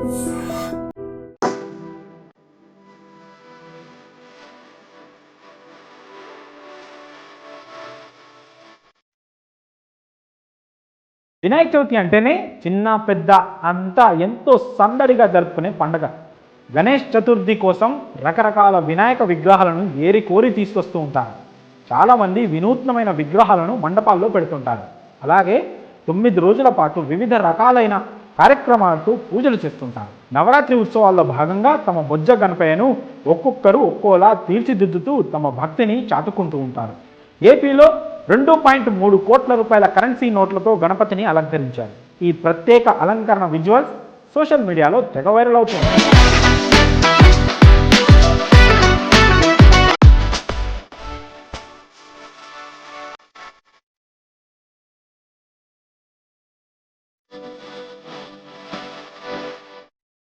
వినాయక చవితి అంటేనే చిన్న పెద్ద అంతా ఎంతో సందడిగా జరుపుకునే పండగ. గణేష్ చతుర్థి కోసం రకరకాల వినాయక విగ్రహాలను ఏరి కోరి తీసుకొస్తూ ఉంటారు. చాలామంది వినూత్నమైన విగ్రహాలను మండపాల్లో పెడుతుంటారు. అలాగే తొమ్మిది రోజుల పాటు వివిధ రకాలైన కార్యక్రమాలతో పూజలు చేస్తుంటారు. నవరాత్రి ఉత్సవాల్లో భాగంగా తమ బొజ్జ గణపయ్యను ఒక్కొక్కరు ఒక్కోలా తీర్చిదిద్దుతూ తమ భక్తిని చాటుకుంటూ ఉంటారు. ఏపీలో రెండు పాయింట్ మూడు కోట్ల రూపాయల కరెన్సీ నోట్లతో గణపతిని అలంకరించారు. ఈ ప్రత్యేక అలంకరణ విజువల్స్ సోషల్ మీడియాలో తెగ వైరల్ అవుతుంది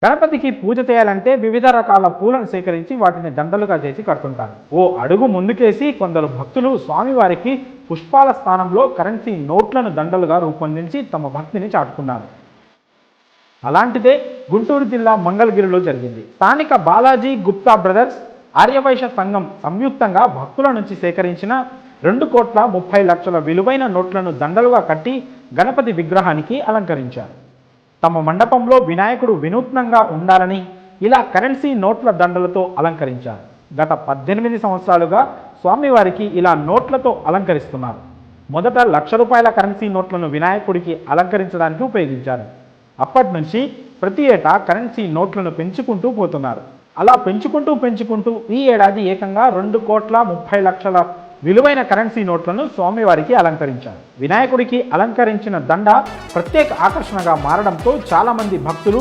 గణపతికి పూజ చేయాలంటే వివిధ రకాల పూలను సేకరించి వాటిని దండలుగా చేసి కడుతుంటారు. ఓ అడుగు ముందుకేసి కొందరు భక్తులు స్వామివారికి పుష్పాల స్థానంలో కరెన్సీ నోట్లను దండలుగా రూపొందించి తమ భక్తిని చాటుకున్నారు. అలాంటిదే గుంటూరు జిల్లా మంగళగిరిలో జరిగింది. స్థానిక బాలాజీ గుప్తా బ్రదర్స్ ఆర్యవైశ్య సంఘం సంయుక్తంగా భక్తుల నుంచి సేకరించిన రెండు కోట్ల ముప్పై లక్షల విలువైన నోట్లను దండలుగా కట్టి గణపతి విగ్రహానికి అలంకరించారు. తమ మండపంలో వినాయకుడు వినూత్నంగా ఉండాలని ఇలా కరెన్సీ నోట్ల దండలతో అలంకరించారు. గత పద్దెనిమిది సంవత్సరాలుగా స్వామివారికి ఇలా నోట్లతో అలంకరిస్తున్నారు. మొదట లక్ష రూపాయల కరెన్సీ నోట్లను వినాయకుడికి అలంకరించడానికి ఉపయోగించారు. అప్పటి నుంచి ప్రతి ఏటా కరెన్సీ నోట్లను పెంచుకుంటూ పోతున్నారు. అలా పెంచుకుంటూ పెంచుకుంటూ ఈ ఏడాది ఏకంగా రెండు కోట్ల ముప్పై లక్షల విలువైన కరెన్సీ నోట్లను స్వామివారికి అలంకరించారు. వినాయకుడికి అలంకరించిన దండ ప్రత్యేక ఆకర్షణగా మారడంతో చాలామంది భక్తులు